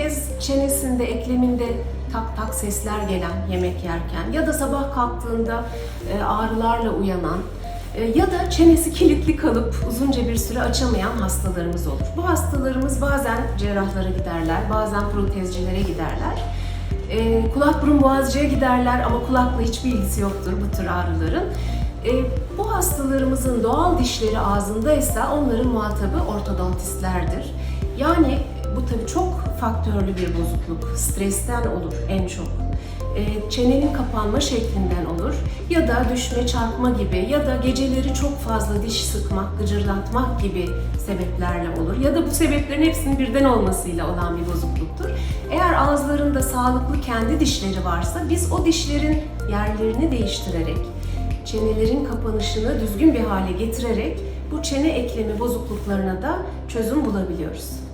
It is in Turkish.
kez çenesinde, ekleminde tak tak sesler gelen yemek yerken ya da sabah kalktığında e, ağrılarla uyanan e, ya da çenesi kilitli kalıp uzunca bir süre açamayan hastalarımız olur. Bu hastalarımız bazen cerrahlara giderler, bazen protezcilere giderler. E, kulak burun boğazcıya giderler ama kulakla hiçbir ilgisi yoktur bu tür ağrıların. Bu hastalarımızın doğal dişleri ağzındaysa onların muhatabı ortodontistlerdir. Yani bu tabii çok faktörlü bir bozukluk. Stresten olur en çok. E, çenenin kapanma şeklinden olur ya da düşme, çarpma gibi ya da geceleri çok fazla diş sıkmak, gıcırdatmak gibi sebeplerle olur. Ya da bu sebeplerin hepsinin birden olmasıyla olan bir bozukluktur. Eğer ağızlarında sağlıklı kendi dişleri varsa biz o dişlerin yerlerini değiştirerek, çenelerin kapanışını düzgün bir hale getirerek bu çene eklemi bozukluklarına da çözüm bulabiliyoruz.